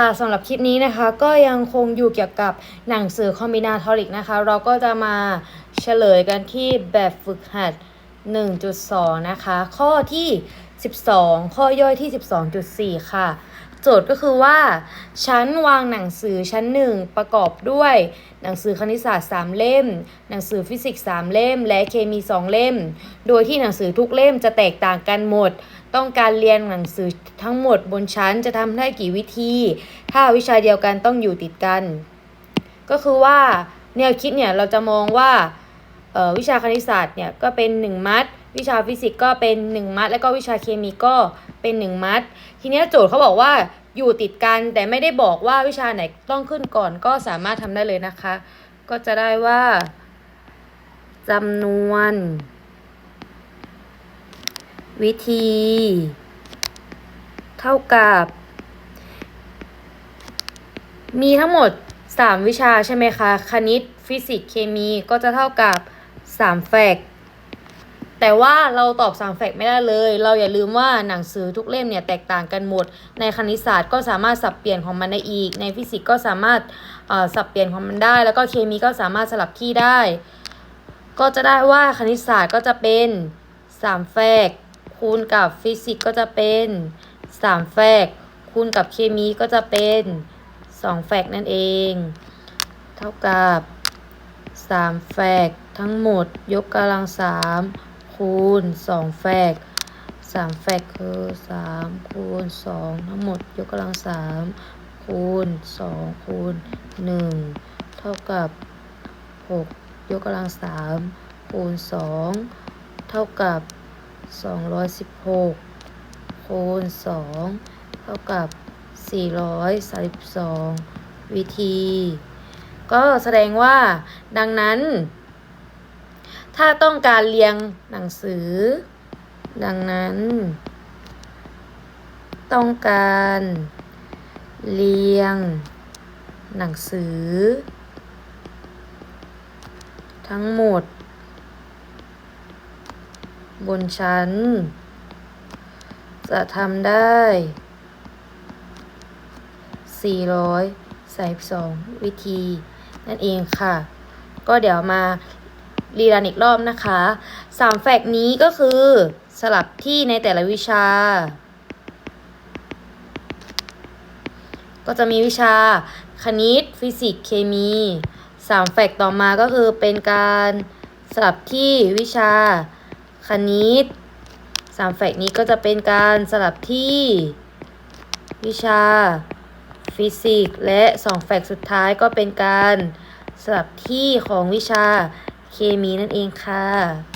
ค่ะสำหรับคลิปนี้นะคะก็ยังคงอยู่เกี่ยวกับหนังสือคอมบินาทอริกนะคะ เราก็จะมาเฉลยกันที่แบบฝึกหัด 1.2 นะคะ ข้อที่ 12 ข้อย่อยที่ 12.4 ค่ะ จทย์ก็คือว่าชั้นวางหนังสือชั้นหนึ่งประกอบด้วย หนังสือคณิตศาสตร์ 3 เล่ม หนังสือฟิสิกส์3เล่ม และเคมี 2 เล่ม โดยที่หนังสือทุกเล่มจะแตกต่างกันหมด ต้องการเรียนหนังสือทั้งหมดบนชั้นจะทำได้กี่วิธี ถ้าวิชาเดียวกันต้องอยู่ติดกัน ก็คือว่าแนวคิดเนี่ยเราจะมองว่าวิชาคณิตศาสตร์เนี่ยก็เป็น 1 มัด วิชาฟิสิกส์ก็เป็น 1 มัด แล้วก็วิชาเคมีก็เป็น 1 มัด ทีนี้โจทย์เขาบอกว่าอยู่ติดกันแต่ไม่ได้บอกว่าวิชาไหนต้องขึ้นก่อนก็สามารถทำได้เลยนะคะ ก็จะได้ว่าจำนวน วิธี เท่ากับ มีทั้งหมด 3 วิชาใช่ไหมคะ คณิตฟิสิกส์เคมีก็จะเท่ากับ 3 แฟกต์ แต่ว่าเราตอบ3แฟกต์ไม่ได้เลย เราอย่าลืมว่าหนังสือทุกเล่มเนี่ยแตกต่างกันหมด ในคณิตศาสตร์ก็สามารถสับเปลี่ยนของมันได้อีก ในฟิสิกส์ก็สามารถสับเปลี่ยนของมันได้ แล้วก็เคมีก็สามารถสลับที่ได้ ก็จะได้ว่าคณิตศาสตร์ก็จะเป็น3แฟกต์คูณกับฟิสิกส์ก็จะเป็น3แฟกต์คูณกับเคมีก็จะเป็น2แฟกต์นั่นเอง เท่ากับ3แฟกต์ทั้งหมดยกกำลัง3 คูณ2แฟกต์3แฟกคือ3คูณ2ทั้งหมดยกกำลัง3คูณ2คูณ1เท่ากับ6ยกกำลัง3คูณ2เท่ากับ216คูณ2เท่ากับ432วิธี ก็แสดงว่าดังนั้น ถ้าต้องการเรียงหนังสือ ดังนั้น ต้องการเรียง หนังสือ ทั้งหมด บนชั้น จะทำได้432วิธี นั่นเองค่ะ ก็เดี๋ยวมา รีรันอีกรอบนะคะ3แฟกนี้ก็คือสลับที่ในแต่ละวิชา ก็จะมีวิชาคณิต ฟิสิกส์เคมี3แฟกต่อมาก็คือเป็นการสลับที่วิชาคณิต3แฟกนี้ก็จะเป็นการสลับที่วิชาฟิสิกส์และ2แฟกสุดท้ายก็เป็นการสลับที่ของวิชา เคมีนั่นเองค่ะ